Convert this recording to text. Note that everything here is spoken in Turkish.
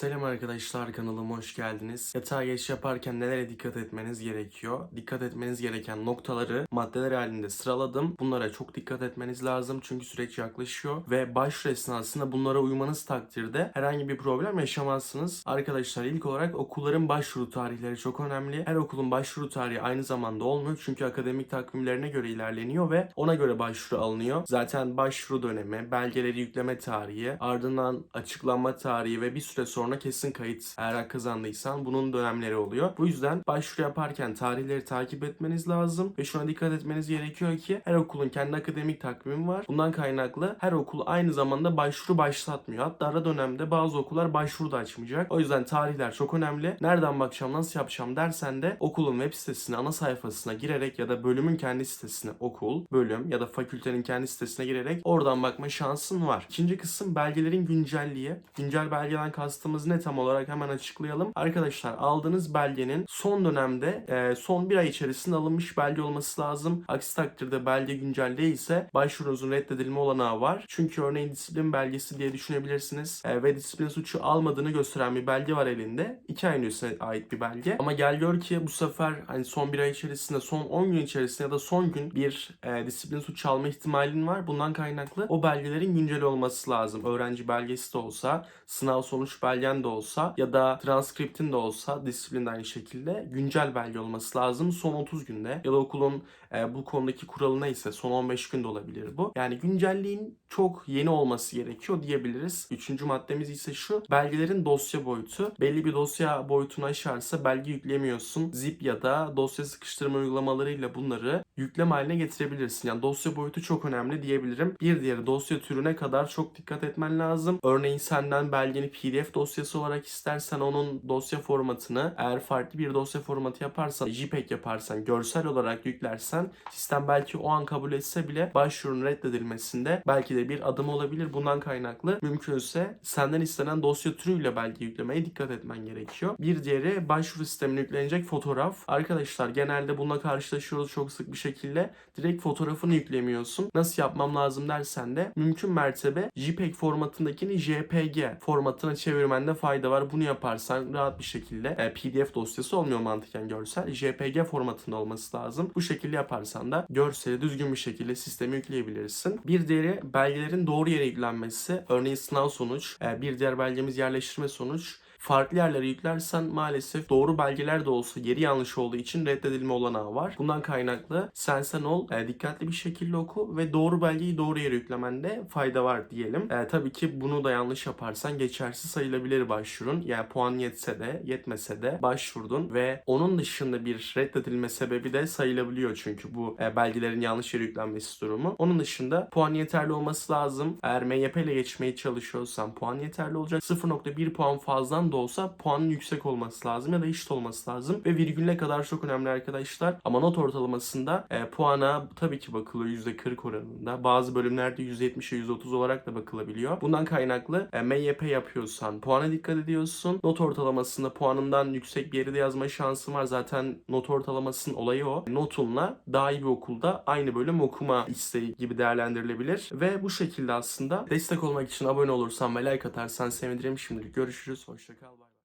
Selam arkadaşlar kanalıma hoş geldiniz. Yatağa geçiş yaparken nelere dikkat etmeniz gerekiyor? Dikkat etmeniz gereken noktaları maddeler halinde sıraladım. Bunlara çok dikkat etmeniz lazım çünkü süreç yaklaşıyor ve başvuru esnasında bunlara uymanız takdirde herhangi bir problem yaşamazsınız. Arkadaşlar ilk olarak okulların başvuru tarihleri çok önemli. Her okulun başvuru tarihi aynı zamanda olmuyor çünkü akademik takvimlerine göre ilerleniyor ve ona göre başvuru alınıyor. Zaten başvuru dönemi, belgeleri yükleme tarihi, ardından açıklanma tarihi ve bir süre sonra kesin kayıt eğer kazandıysan bunun dönemleri oluyor. Bu yüzden başvuru yaparken tarihleri takip etmeniz lazım ve şuna dikkat etmeniz gerekiyor ki her okulun kendi akademik takvimi var. Bundan kaynaklı her okul aynı zamanda başvuru başlatmıyor. Hatta ara dönemde bazı okullar başvuru da açmayacak. O yüzden tarihler çok önemli. Nereden bakacağım, nasıl yapacağım dersen de okulun web sitesine, ana sayfasına girerek ya da bölümün kendi sitesine okul, bölüm ya da fakültenin kendi sitesine girerek oradan bakma şansın var. İkinci kısım belgelerin güncelliği. Güncel belgeden kastımız ne tam olarak hemen açıklayalım. Arkadaşlar aldığınız belgenin son dönemde e, son bir ay içerisinde alınmış belge olması lazım. Aksi takdirde belge güncel değilse başvurunuzun reddedilme olanağı var. Çünkü örneğin disiplin belgesi diye düşünebilirsiniz E, ve disiplin suçu almadığını gösteren bir belge var elinde. 2 ay öncesine ait bir belge. Ama gel gör ki bu sefer hani son bir ay içerisinde, son 10 gün içerisinde ya da son gün bir e, disiplin suçu alma ihtimalin var. Bundan kaynaklı o belgelerin güncel olması lazım. Öğrenci belgesi de olsa, sınav sonuç belgen de olsa ya da transkriptin de olsa disiplin aynı şekilde güncel belge olması lazım. Son 30 günde ya da okulun e, bu konudaki kuralı neyse son 15 günde olabilir bu. Yani güncelliğin çok yeni olması gerekiyor diyebiliriz. Üçüncü maddemiz ise şu. Belgelerin dosya boyutu. Belli bir dosya boyutunu aşarsa belge yüklemiyorsun. Zip ya da dosya sıkıştırma uygulamalarıyla bunları yükleme haline getirebilirsin. Yani dosya boyutu çok önemli diyebilirim. Bir diğeri dosya türüne kadar çok dikkat etmen lazım. Örneğin senden belgeni PDF dosyası olarak istersen onun dosya formatını eğer farklı bir dosya formatı yaparsan, JPEG yaparsan, görsel olarak yüklersen sistem belki o an kabul etse bile başvurunun reddedilmesinde belki de bir adım olabilir. Bundan kaynaklı mümkünse senden istenen dosya türüyle belge yüklemeye dikkat etmen gerekiyor. Bir diğeri başvuru sistemine yüklenecek fotoğraf. Arkadaşlar genelde bununla karşılaşıyoruz çok sık bir şekilde. Direkt fotoğrafını yüklemiyorsun. Nasıl yapmam lazım dersen de mümkün mertebe JPEG formatındakini JPG formatına çevirmende fayda var. Bunu yaparsan rahat bir şekilde e, PDF dosyası olmuyor mantıken görsel. JPG formatında olması lazım. Bu şekilde yaparsan da görseli düzgün bir şekilde sisteme yükleyebilirsin. Bir diğeri belgelerin doğru yere yüklenmesi. Örneğin sınav sonuç, e, bir diğer belgemiz yerleştirme sonuç farklı yerlere yüklersen maalesef doğru belgeler de olsa geri yanlış olduğu için reddedilme olanağı var. Bundan kaynaklı sen sen ol, e, dikkatli bir şekilde oku ve doğru belgeyi doğru yere yüklemende fayda var diyelim. E, tabii ki bunu da yanlış yaparsan geçersiz sayılabilir başvurun. Yani puan yetse de yetmese de başvurdun ve onun dışında bir reddedilme sebebi de sayılabiliyor çünkü bu e, belgelerin yanlış yere yüklenmesi durumu. Onun dışında puan yeterli olması lazım. Eğer MYP ile geçmeye çalışıyorsan puan yeterli olacak. 0.1 puan fazladan da olsa puanın yüksek olması lazım ya da eşit olması lazım. Ve virgülle kadar çok önemli arkadaşlar. Ama not ortalamasında e, puana tabii ki bakılıyor %40 oranında. Bazı bölümlerde %70'e %30 olarak da bakılabiliyor. Bundan kaynaklı e, MYP yapıyorsan puana dikkat ediyorsun. Not ortalamasında puanından yüksek bir yeri de yazma şansın var. Zaten not ortalamasının olayı o. Notunla daha iyi bir okulda aynı bölüm okuma isteği gibi değerlendirilebilir. Ve bu şekilde aslında destek olmak için abone olursan ve like atarsan sevinirim. Şimdilik görüşürüz. Hoşçakal. Bay bay.